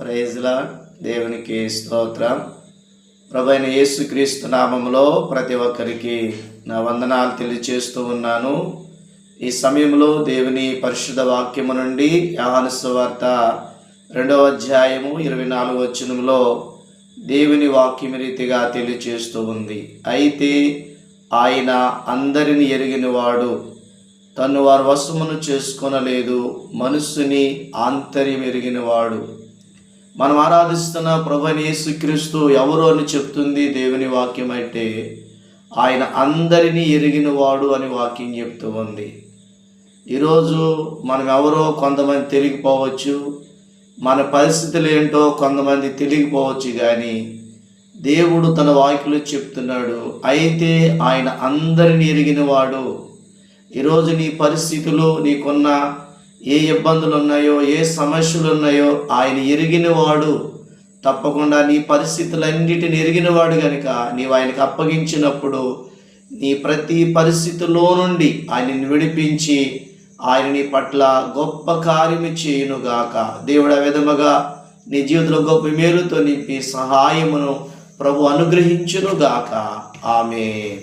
ప్రైజ్లా దేవునికి స్తోత్రం. ప్రభైన యేసుక్రీస్తు నామంలో ప్రతి ఒక్కరికి నా వందనాలు తెలియచేస్తూ ఉన్నాను. ఈ సమయంలో దేవుని పరిశుద్ధ వాక్యము నుండి యోహాను రెండవ అధ్యాయము ఇరవై నాలుగు వచనంలో దేవుని వాక్యం రీతిగా తెలియచేస్తూ ఉంది. అయితే ఆయన అందరిని ఎరిగినవాడు తను వారి వశమును చేసుకొనలేదు మనస్సుని ఆంతర్యం ఎరిగినవాడు మనం ఆరాధిస్తున్న ప్రభుని క్రీస్తు ఎవరు అని చెప్తుంది దేవుని వాక్యం అయితే ఆయన అందరినీ ఎరిగినవాడు అని వాక్యం చెప్తూ ఉంది. ఈరోజు మనం ఎవరో కొంతమంది తెలియకపోవచ్చు మన పరిస్థితులు ఏంటో కొంతమంది తెలియకపోవచ్చు కానీ దేవుడు తన వాక్యలో చెప్తున్నాడు అయితే ఆయన అందరిని ఎరిగినవాడు ఈరోజు నీ పరిస్థితులు నీకున్న ఏ ఇబ్బందులు ఉన్నాయో ఏ సమస్యలు ఉన్నాయో ఆయన ఎరిగినవాడు. తప్పకుండా నీ పరిస్థితులన్నిటిని ఎరిగినవాడు కనుక నీవు ఆయనకు అప్పగించినప్పుడు నీ ప్రతి పరిస్థితిలో నుండి ఆయనని విడిపించి ఆయన నీ పట్ల గొప్ప కార్యము చేయునుగాక. దేవుడ విధముగా నీ జీవితంలో గొప్ప మేలుతో నింపి సహాయమును ప్రభు అనుగ్రహించునుగాక. ఆమె